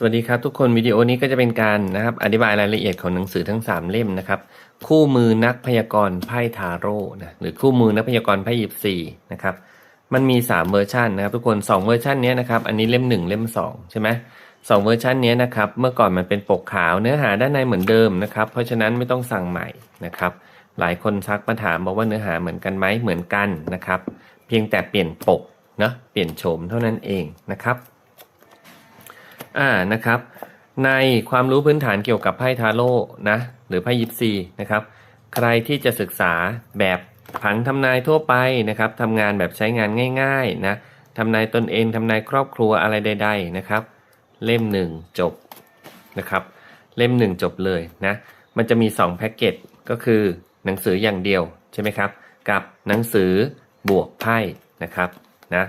สวัสดีครับทุกคนวิดีโอนี้ก็จะเป็นการนะครับอธิบายรายละเอียดของหนังสือทั้ง 3 เล่มนะครับ คู่มือนักพยากรณ์ไพ่ทาโร่นะหรือคู่มือนักพยากรณ์ไพ่ยิปซีนะครับมันมี 3 เวอร์ชันนะครับทุกคน 2 เวอร์ชันนี้นะครับอันนี้เล่ม 1 เล่ม 2 ใช่ไหมสองเวอร์ชันนี้นะครับเมื่อก่อนมันเป็นปกขาวเนื้อหาด้านในเหมือนเดิมนะครับ เพราะฉะนั้นไม่ต้องสั่งใหม่นะครับ หลายคนซักมาถามบอกว่าเนื้อหาเหมือนกันไหมเหมือนกันนะครับ เพียงแต่เปลี่ยนปกเนาะเปลี่ยนโฉมเท่านั้นเองนะครับ อ่านะครับ ในความรู้พื้นฐานเกี่ยวกับไพ่ทาโร่นะหรือไพ่ยิปซีนะครับ ใครที่จะศึกษาแบบผังทำนายทั่วไปนะครับทำงานแบบใช้งานง่ายๆนะทำนายตนเองทำนายครอบครัวอะไรใด ๆนะครับ เล่มหนึ่งจบนะครับ เล่มหนึ่งจบเลยนะมันจะมี 2 แพ็กเกจก็คือหนังสืออย่างเดียวใช่ไหมครับ กับหนังสือบวกไพ่นะครับนะ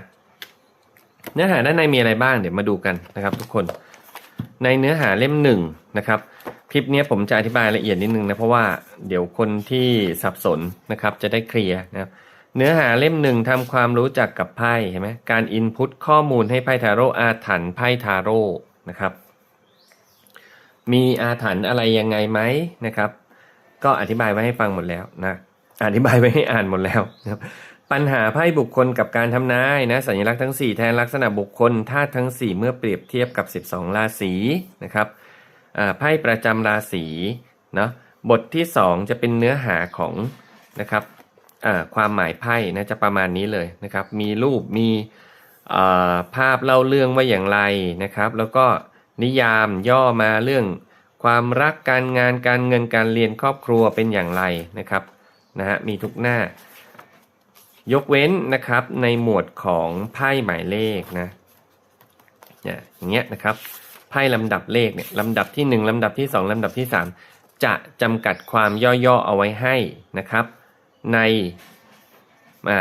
เนื้อหาด้านในมีอะไรบ้างเดี๋ยวมาดูกันนะครับ ทุกคน ในเนื้อหาเล่มหนึ่งนะครับ คลิปนี้ผมจะอธิบายละเอียดนิดนึงนะเพราะว่าเดี๋ยวคนที่สับสนนะครับจะได้เคลียร์นะครับเนื้อหาเล่มหนึ่งทำความรู้จักกับไพ่เห็นไหมการอินพุตข้อมูลให้ไพ่ทาโร่อาถรรพ์ไพ่ทาโร่นะครับ มีอาถรรพ์อะไรยังไงไหมนะครับ ก็อธิบายไว้ให้ฟังหมดแล้วนะอธิบายไว้ให้อ่านหมดแล้วนะครับ ปัญหาไพ่บุคคลกับการทำนายนะสัญลักษณ์ทั้ง 4 แทนลักษณะบุคคลธาตุทั้ง 4 เมื่อเปรียบเทียบกับ 12 ราศีนะครับไพ่ประจำราศีเนาะบทที่ 2 จะเป็นเนื้อหาของนะครับความหมายไพ่นะจะประมาณนี้เลยนะครับ มีรูปมีภาพเล่าเรื่องว่าอย่างไรนะครับ แล้วก็นิยามย่อมาเรื่อง ความรักการงานการเงินการเรียนครอบครัวเป็นอย่างไรนะครับนะฮะมีทุกหน้า ยกเว้นนะครับในหมวดของไพ่หมายเลขนะเนี่ยอย่างเงี้ยนะครับไพ่ลำดับเลขเนี่ยลำดับที่ 1 ลำดับที่ 2 ลำดับที่ 3 จะจำกัดความย่อๆเอาไว้ให้นะครับ ใน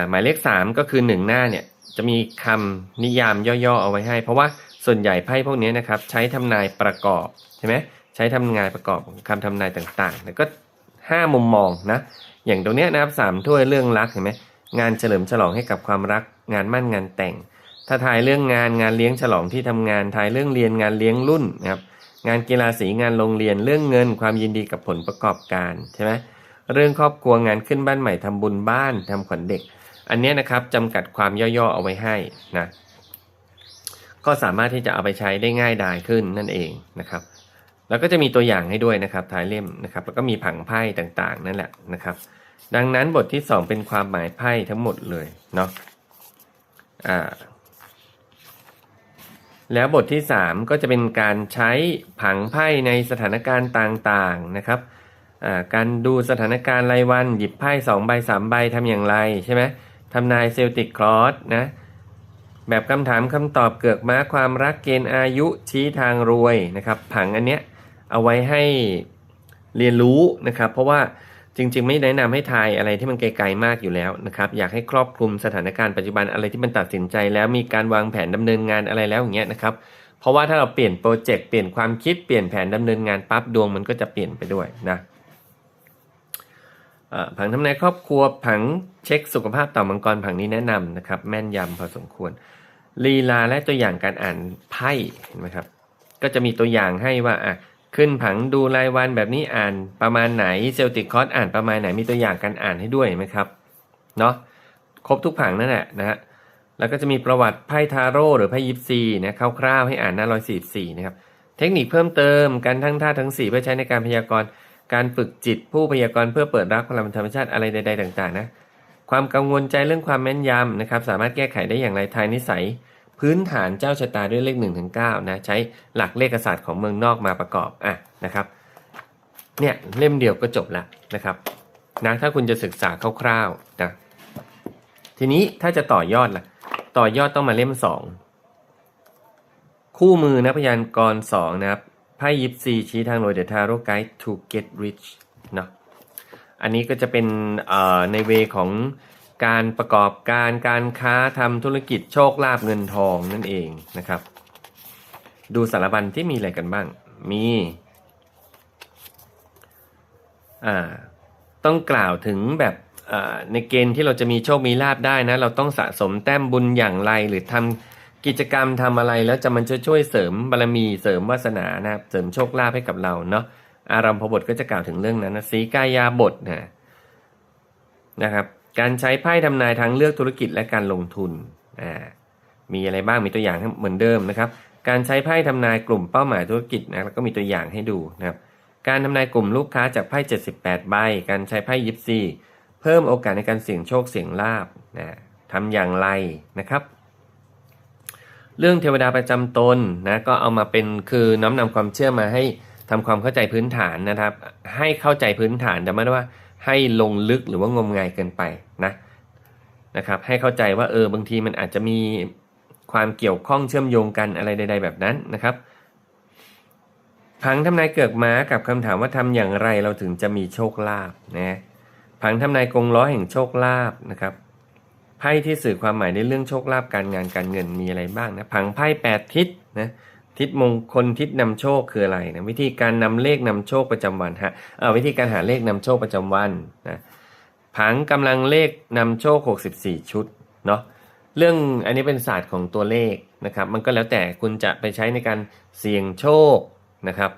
หมายเลข 3 ก็คือ 1 หน้าเนี่ยจะมีคำนิยามย่อๆเอาไว้ให้ เพราะว่าส่วนใหญ่ไพ่พวกนี้นะครับใช้ทำนายประกอบใช่ไหมใช้ทำนายประกอบคำทำนายต่างๆ แล้วก็ 5 มุมมองนะอย่างตรงเนี้ยนะครับสามถ้วยเรื่องรักเห็นไหม งานเฉลิมฉลองให้กับความรัก งานมั่นงานแต่ง ถ้าทายเรื่องงานงานเลี้ยงฉลองที่ทำงานทายเรื่องเรียนงานเลี้ยงรุ่นนะครับงานกีฬาสีงานโรงเรียนเรื่องเงินความยินดีกับผลประกอบการใช่ไหมเรื่องครอบครัวงานขึ้นบ้านใหม่ทำบุญบ้านทำขวัญเด็ก อันนี้นะครับจำกัดความย่อๆเอาไว้ให้นะก็สามารถที่จะเอาไปใช้ได้ง่ายดายขึ้นนั่นเองนะครับ แล้วก็จะมีตัวอย่างให้ด้วยนะครับท้ายเล่มนะครับ แล้วก็มีผังไพ่ต่างๆ นั่นแหละนะครับ ดังนั้นบทที่2เป็นความหมายไพ่ทั้งหมดเลยเนาะอ่าแล้วบทที่ 3 ก็จะเป็นการใช้ผังไพ่ในสถานการณ์ต่างๆนะครับอ่าการดูสถานการณ์รายวันหยิบไพ่2ใบ3ใบทำอย่างไรใช่ไหมทำนายเซลติกคลอสนะแบบคำถามคำตอบเกือกม้าความรักเกณฑ์อายุชี้ทางรวยนะครับ ผังอันเนี้ยเอาไว้ให้เรียนรู้นะครับ เพราะว่า จริงๆ ไม่แนะนำให้ทายอะไรที่มันไกลๆมากอยู่แล้วนะครับอยากให้ครอบคลุมสถานการณ์ปัจจุบันอะไรที่มันตัดสินใจ แล้วมีการวางแผนดำเนินงานอะไรแล้วอย่างเงี้ยนะครับเพราะว่าถ้าเราเปลี่ยนโปรเจกต์เปลี่ยนความคิดเปลี่ยนแผนดำเนินงานปั๊บดวงมันก็จะเปลี่ยนไปด้วยนะผังทำนายครอบครัวผังเช็คสุขภาพต่อมังกรผังนี้แนะนำนะครับ แม่นยำพอสมควรลีลาและตัวอย่างการอ่านไพ่เห็นไหมครับ ก็จะมีตัวอย่างให้ว่าอะ ขึ้นผังดูรายวันแบบนี้อ่านประมาณไหนเซลติกคอร์สอ่านประมาณไหนมีตัวอย่างการอ่านให้ด้วยไหมครับเนาะครบทุกผังนั่นแหละนะฮะแล้วก็จะมีประวัติไพ่ทาโร่หรือไพ่ยิปซีนะคร่าวๆให้อ่านหน้าร้อยสี่สี่นะครับเทคนิคเพิ่มเติมการทั้งท่าทั้งสี่เพื่อใช้ในการพยากรณ์การฝึกจิตผู้พยากรณ์เพื่อเปิดรับพลังธรรมชาติอะไรใด ๆ ต่าง ๆ นะ ความกังวลใจเรื่องความแม่นยำนะครับ สามารถแก้ไขได้อย่างไรทายนิสัย พื้นฐานเจ้าชะตาด้วยเลข1นถึงเนะใช้หลักเลขศาสตร์ของเมืองนอกมาประกอบอะนะครับเนี่ยเล่มเดียวก็จบแล้วนะครับนะถ้าคุณจะศึกษาคร่าวๆนะทีนี้ถ้าจะต่อยอดล่ะ ต่อยอดต้องมาเล่ม 2 คู่มือนะพยานกรสองนะครับไพ่ยิปซีชี้ทางรวยเดทาโรไกด์ to get rich เนาะอันนี้ก็จะเป็นในเวของ การประกอบการการค้าทำธุรกิจโชคลาภเงินทองนั่นเองนะครับ ดูสารบัญที่มีอะไรกันบ้าง มีอ่าต้องกล่าวถึงแบบในเกณฑ์ที่เราจะมีโชคมีลาภได้นะ เราต้องสะสมแต้มบุญอย่างไร หรือทกิจกรรมทำอะไรแล้วจะมันจะช่วยเสริมบารมีเสริมวาสนานะครับเสริมโชคลาภให้กับเราเนาะอารามพบทก็จะกล่าวถึงเรื่องนั้นนะสีกายาบทนะนะครับ การใช้ไพ่ทำนายทางเลือกธุรกิจและการลงทุนอ่ามีอะไรบ้างมีตัวอย่างเหมือนเดิมนะครับ การใช้ไพ่ทำนายกลุ่มเป้าหมายธุรกิจนะแล้วก็มีตัวอย่างให้ดูนะครับการทำนายกลุ่มลูกค้าจากไพ่ 78 ใบ การใช้ไพ่ยิปซีเพิ่มโอกาสในการเสี่ยงโชคเสี่ยงลาบนะทำอย่างไรนะครับ เรื่องเทวดาประจำตนนะก็เอามาเป็นคือน้อมนำความเชื่อมาให้ทำความเข้าใจพื้นฐานนะครับ ให้เข้าใจพื้นฐานแต่ไม่ได้ว่า ให้ลงลึกหรือว่างมงายเกินไปนะนะครับให้เข้าใจว่าเออบางทีมันอาจจะมีความเกี่ยวข้องเชื่อมโยงกันอะไรใด ๆ แบบนั้นนะครับผังทำนายเกิกม้ากับคำถามว่าทำอย่างไรเราถึงจะมีโชคลาภนะผังทำนายกงล้อแห่งโชคลาภนะครับไพ่ที่สื่อความหมายในเรื่องโชคลาภการงานการเงินมีอะไรบ้างนะผังไพ่แปดทิศนะ ทิศมงคลทิศนำโชคคืออะไรนะวิธีการนำเลขนำโชคประจำวันฮะเออวิธีการหาเลขนำโชคประจำวันนะผังกำลังเลขนำโชค 64 ชุดเนาะเรื่องอันนี้เป็นศาสตร์ของตัวเลขนะครับ มันก็แล้วแต่คุณจะไปใช้ในการเสี่ยงโชคนะครับ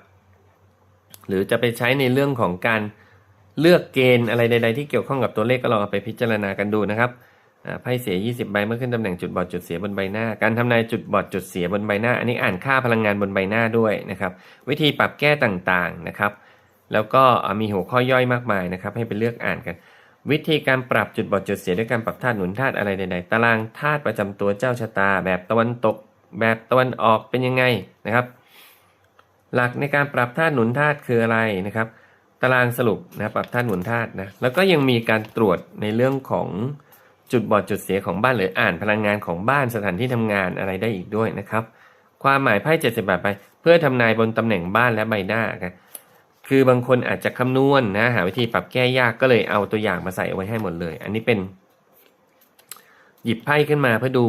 หรือจะไปใช้ในเรื่องของการเลือกเกณฑ์อะไรใด ๆ ที่เกี่ยวข้องกับตัวเลขก็ลองเอาไปพิจารณากันดูนะครับ ไพ่เสีย 20 ใบเมื่อขึ้นตำแหน่งจุดบอดจุดเสียบนใบหน้า การทำนายจุดบอดจุดเสียบนใบหน้า อันนี้อ่านค่าพลังงานบนใบหน้าด้วยนะครับ วิธีปรับแก้ต่างๆนะครับ แล้วก็มีหัวข้อย่อยมากมายนะครับ ให้ไปเลือกอ่านกัน วิธีการปรับจุดบอดจุดเสียด้วยการปรับธาตุหนุนธาตุอะไรใดๆ ตารางธาตุประจำตัวเจ้าชะตา แบบตะวันตก แบบตะวันออกเป็นยังไงนะครับ หลักในการปรับธาตุหนุนธาตุคืออะไรนะครับ ตารางสรุปนะปรับธาตุหนุนธาตุนะ แล้วก็ยังมีการตรวจในเรื่องของ จุดบอดจุดเสียของบ้านหรืออ่านพลังงานของบ้านสถานที่ทำงานอะไรได้อีกด้วยนะครับ ความหมายไพ่เจ็ดสิบบาทไป เพื่อทำนายบนตำแหน่งบ้านและใบหน้าครับคือบางคนอาจจะคำนวณนะหาวิธีปรับแก้ยากก็เลยเอาตัวอย่างมาใส่เอาไว้ให้หมดเลย อันนี้เป็น หยิบไพ่ขึ้นมาเพื่อดู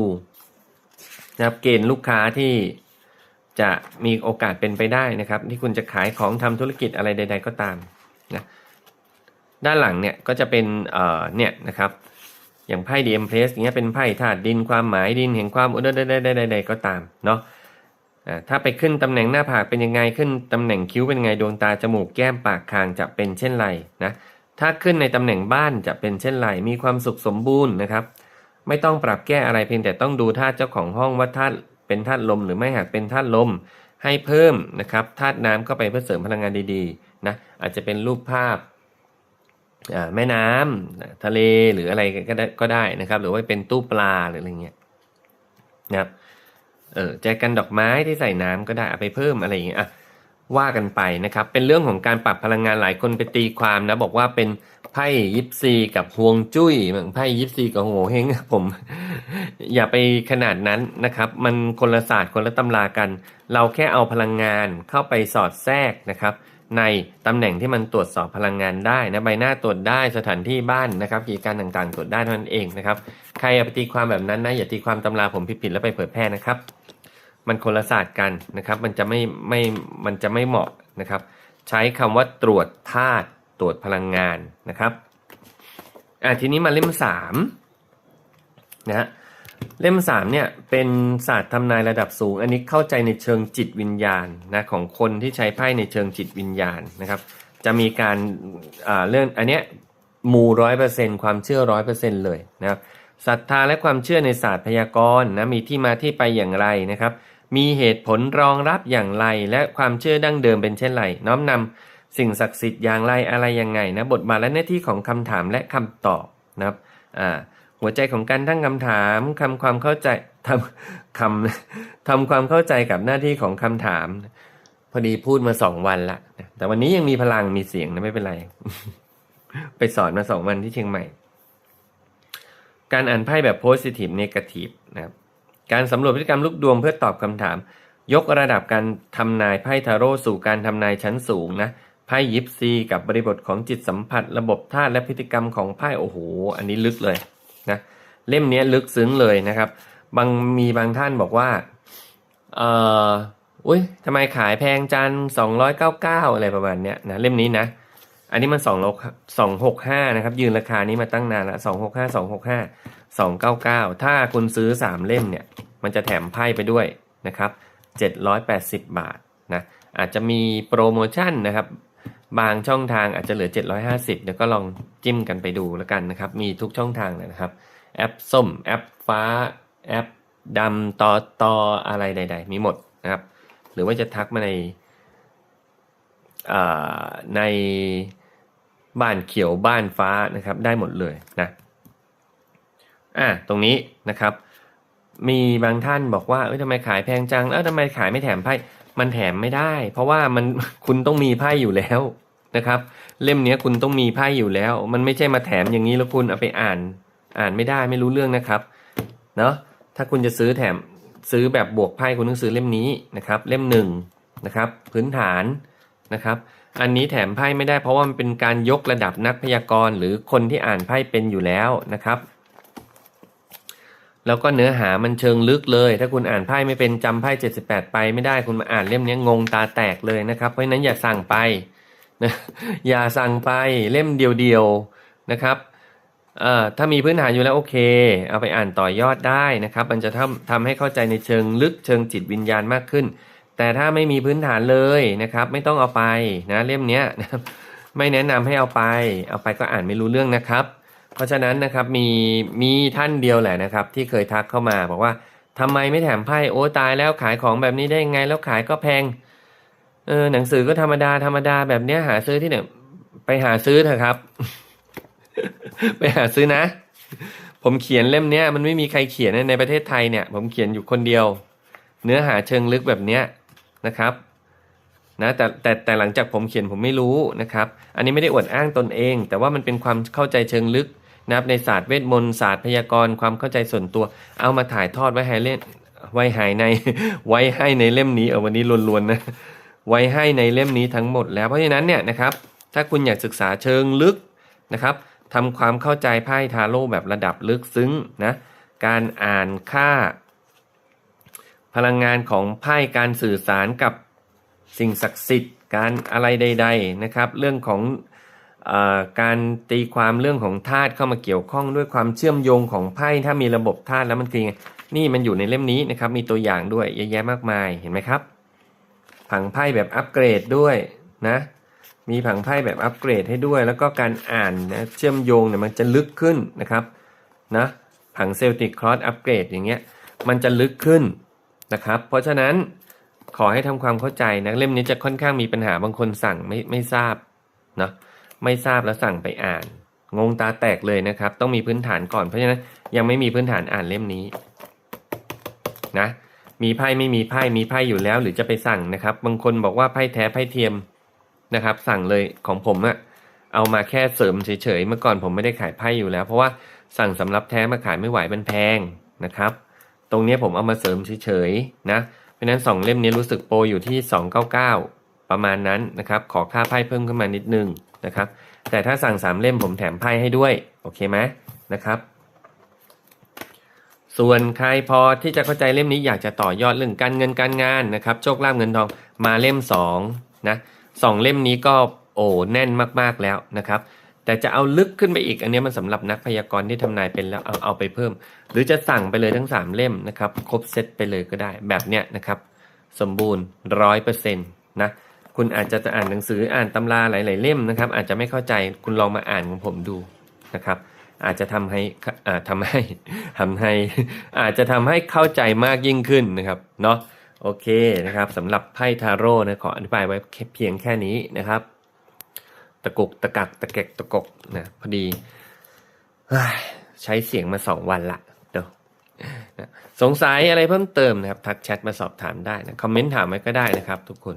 นะครับเกณฑ์ลูกค้าที่จะมีโอกาสเป็นไปได้นะครับ ที่คุณจะขายของทำธุรกิจอะไรใด ๆ ก็ตามนะด้านหลังเนี่ยก็จะเป็นเอ่อเนี่ยนะครับ อย่างไพ่ดีเอ็มเพลสอย่างเงี้ยเป็นไพ่ธาตุดินความหมายดินแห่งความอุดมใดๆๆๆก็ตามเนาะถ้าไปขึ้นตำแหน่งหน้าผากเป็นยังไงขึ้นตำแหน่งคิ้วเป็นไงดวงตาจมูกแก้มปากคางจะเป็นเช่นไรนะถ้าขึ้นในตำแหน่งบ้านจะเป็นเช่นไรมีความสุขสมบูรณ์นะครับ ไม่ต้องปรับแก้อะไรเพียงแต่ต้องดูธาตุเจ้าของห้องว่าธาตุเป็นธาตุลมหรือไม่หากเป็นธาตุลม ให้เพิ่มนะครับธาตุน้ำเข้าไปเพื่อเสริมพลังงานดีๆนะอาจจะเป็นรูปภาพ แม่น้ำทะเลหรืออะไรก็ได้ก็ได้นะครับ หรือว่าเป็นตู้ปลาหรืออะไรเงี้ยนะครับเออแจกันดอกไม้ที่ใส่น้ำก็ได้เอาไปเพิ่มอะไรอย่างเงี้ยอะว่ากันไปนะครับ เป็นเรื่องของการปรับพลังงานหลายคนไปตีความนะ บอกว่าเป็นไพ่ยิปซีกับฮวงจุ้ยเหมือนไพ่ยิปซีกับโหเฮงผม อย่าไปขนาดนั้นนะครับ มันคนละศาสตร์คนละตำรากัน เราแค่เอาพลังงานเข้าไปสอดแทรกนะครับ ในตำแหน่งที่มันตรวจสอบพลังงานได้นะใบหน้าตรวจได้สถานที่บ้านนะครับกิจการต่างๆ ตรวจได้เท่านั้นเองนะครับใครเอาไปตีความแบบนั้นนะอย่าตีความตำราผมผิดๆแล้วไปเผยแพร่นะครับ มันคนละศาสตร์กันนะครับ มันจะไม่ไม่มันจะไม่เหมาะนะครับ ใช้คำว่าตรวจธาตุตรวจพลังงานนะครับอะทีนี้มาเล่มสามนะฮะ เล่มสามเนี่ยเป็นศาสตร์ทำนายระดับสูง อันนี้เข้าใจในเชิงจิตวิญญาณนะของคนที่ใช้ไพ่ในเชิงจิตวิญญาณนะครับ จะมีการอ่าเรื่องอันเนี้ยมูร้อยเปอร์เซ็นความเชื่อร้อยเปอร์เซ็นเลยนะครับศรัทธาและความเชื่อในศาสตร์พยากรณ์นะมีที่มาที่ไปอย่างไรนะครับ มีเหตุผลรองรับอย่างไร และความเชื่อดั้งเดิมเป็นเช่นไร น้อมนำสิ่งศักดิ์สิทธิ์อย่างไรอะไรยังไงนะบทบาทและหน้าที่ของคำถามและคำตอบนะครับอ่า หัวใจของการตั้งคำถามคำความเข้าใจทำคำทำความเข้าใจกับหน้าที่ของคำถาม พอดีพูดมาสองวันละแต่วันนี้ยังมีพลังมีเสียงนะไม่เป็นไร ไปสอนมาสองวันที่เชียงใหม่ การอ่านไพ่แบบ positive negative นะครับการสำรวจพฤติกรรมลูกดวงเพื่อตอบคำถาม ยกระดับการทำนายไพ่ทาโร่สู่การทำนายชั้นสูงนะไพ่ยิปซีกับบริบทของจิตสัมผัส ระบบธาตุและพฤติกรรมของไพ่โอ้โห อันนี้ลึกเลย นะเล่มนี้ลึกซึ้งเลยนะครับ บางมีบางท่านบอกว่าเอออุ้ยทำไมขายแพงจันสองร้อยเก้าเก้าอะไรประมาณเนี้ยนะเล่มนี้นะ อันนี้มันสองลสองหกห้านะครับ ยืนราคานี้มาตั้งนานละสองหกห้าสองหกห้าสองเก้าเก้าถ้าคุณซื้อสามเล่มเนี่ย มันจะแถมไพ่ไปด้วยนะครับ780บาทนะอาจจะมีโปรโมชั่นนะครับ บางช่องทางอาจจะเหลือ 750 เดี๋ยวก็ลองจิ้มกันไปดูแล้วกันนะครับ มีทุกช่องทางนะครับ แอปส้ม แอปฟ้า แอปดำตอตออะไรใด ๆ มีหมดนะครับ หรือว่าจะทักมาในในบ้านเขียวบ้านฟ้านะครับ ได้หมดเลยนะอะตรงนี้นะครับ มีบางท่านบอกว่าเอ้ยทำไมขายแพงจังแล้วทำไมขายไม่แถมไพ่มันแถมไม่ได้ เพราะว่ามันคุณต้องมีไพ่อยู่แล้ว นะครับ เล่มนี้คุณต้องมีไพ่อยู่แล้ว มันไม่ใช่มาแถมอย่างนี้แล้วคุณเอาไปอ่าน อ่านไม่ได้ไม่รู้เรื่องนะครับ เนาะถ้าคุณจะซื้อแถมซื้อแบบบวกไพ่คุณต้องซื้อเล่มนี้นะครับ เล่มหนึ่งนะครับ พื้นฐานนะครับ อันนี้แถมไพ่ไม่ได้เพราะว่ามันเป็นการยกระดับนักพยากรณ์ หรือคนที่อ่านไพ่เป็นอยู่แล้วนะครับ แล้วก็เนื้อหามันเชิงลึกเลย ถ้าคุณอ่านไพ่ไม่เป็นจำไพ่78 ไปไม่ได้คุณมาอ่านเล่มนี้งงตาแตกเลยนะครับ เพราะฉะนั้นอย่าสั่งไป นะอย่าสั่งไปเล่มเดียวๆนะครับถ้ามีพื้นฐานอยู่แล้วโอเค เอาไปอ่านต่อยอดได้นะครับ มันจะทำทำให้เข้าใจในเชิงลึกเชิงจิตวิญญาณมากขึ้น แต่ถ้าไม่มีพื้นฐานเลยนะครับ ไม่ต้องเอาไปนะเล่มเนี้ยนะไม่แนะนำให้เอาไป เอาไปก็อ่านไม่รู้เรื่องนะครับ เพราะฉะนั้นนะครับมีมีท่านเดียวแหละนะครับ ที่เคยทักเข้ามาบอกว่าทำไมไม่แถมไพ่โอ้ตายแล้วขายของแบบนี้ได้ยังไงแล้วขายก็แพง เออหนังสือก็ธรรมดาธรรมดาแบบเนี้ยหาซื้อที่ไหนไปหาซื้อเถอะครับ ไปหาซื้อนะ ผมเขียนเล่มเนี้ยมันไม่มีใครเขียนในประเทศไทยเนี่ย ผมเขียนอยู่คนเดียว เนื้อหาเชิงลึกแบบเนี้ยนะครับนะแต่แต่แต่หลังจากผมเขียนผมไม่รู้นะครับ อันนี้ไม่ได้อวดอ้างตนเอง แต่ว่ามันเป็นความเข้าใจเชิงลึกนะครับในศาสตร์เวทมนต์ศาสตร์พยากรณ์ความเข้าใจส่วนตัว เอามาถ่ายทอดไว้ให้เล่นไว้ให้ในไว้ให้ในเล่มนี้เออวันนี้ลวนๆนะ ไว้ให้ในเล่มนี้ทั้งหมดแล้วเพราะฉะนั้นเนี่ยนะครับ ถ้าคุณอยากศึกษาเชิงลึกนะครับทำความเข้าใจไพ่ทาโร่แบบระดับลึกซึ้งนะการอ่านค่า พลังงานของไพ่การสื่อสารกับสิ่งศักดิ์สิทธิ์ การอะไรใด ๆนะครับ เรื่องของอการตีความเรื่องของธาตุเข้ามาเกี่ยวข้องด้วยความเชื่อมโยงของไพ่ถ้ามีระบบธาตุแล้วมันคือยังไงนี่มันอยู่ในเล่มนี้นะครับมีตัวอย่างด้วยเยอะแยะมากมายเห็นไหมครับ ผังไพ่แบบอัปเกรดด้วยนะ มีผังไพ่แบบอัปเกรดให้ด้วย แล้วก็การอ่านนะเชื่อมโยงเนี่ยมันจะลึกขึ้นนะครับนะผังเซลติกครอสอัปเกรดอย่างเงี้ยมันจะลึกขึ้นนะครับ เพราะฉะนั้นขอให้ทำความเข้าใจนะเล่มนี้จะค่อนข้างมีปัญหาบางคนสั่งไม่ไม่ทราบเนาะไม่ทราบแล้วสั่งไปอ่าน งงตาแตกเลยนะครับ ต้องมีพื้นฐานก่อนเพราะฉะนั้นยังไม่มีพื้นฐานอ่านเล่มนี้นะ มีไพ่ไม่มีไพ่มีไพ่อยู่แล้ว หรือจะไปสั่งนะครับ บางคนบอกว่าไพ่แท้ไพ่เทียมนะครับ สั่งเลยของผมอะเอามาแค่เสริมเฉยๆเมื่อก่อนผมไม่ได้ขายไพ่อยู่แล้ว เพราะว่าสั่งสำรับแท้มาขายไม่ไหวมันแพงนะครับ ตรงนี้ผมเอามาเสริมเฉยๆนะเพราะนั้นสองเล่มนี้รู้สึกโปรอยู่ที่ 299 ประมาณนั้นนะครับ ขอค่าไพ่เพิ่มขึ้นมานิดนึงนะครับ แต่ถ้าสั่งสามเล่มผมแถมไพ่ให้ด้วย โอเคไหมนะครับ ส่วนใครพอที่จะเข้าใจเล่มนี้อยากจะต่อยอดเรื่องการเงินการงานนะครับโชคลาภเงินทองมาเล่มสองนะสองเล่มนี้ก็โอ้แน่นมากๆแล้วนะครับ แต่จะเอาลึกขึ้นไปอีกอันนี้มันสำหรับนักพยากรณ์ที่ทำนายเป็นแล้วเอาเอาไปเพิ่ม หรือจะสั่งไปเลยทั้ง 3 เล่มนะครับครบเซตไปเลยก็ได้แบบเนี้ยนะครับ สมบูรณ์ร้อยเปอร์เซ็นต์นะคุณอาจจะอ่านหนังสืออ่านตำราหลาย ๆ เล่มนะครับ อาจจะไม่เข้าใจคุณลองมาอ่านของผมดูนะครับ อาจจะทำให้อ่าทำให้ทำให้อาจจะทำให้เข้าใจมากยิ่งขึ้นนะครับเนาะโอเคนะครับสำหรับไพ่ทาโร่นะขออธิบายไว้เพียงแค่นี้นะครับ ตะกุกตะกักตะเกกตะกกนะพอดีใช้เสียงมาสองวันละเดี๋ยวนะสงสัยอะไรเพิ่มเติมนะครับ ทักแชทมาสอบถามได้นะคอมเมนต์ถามไว้ก็ได้นะครับทุกคน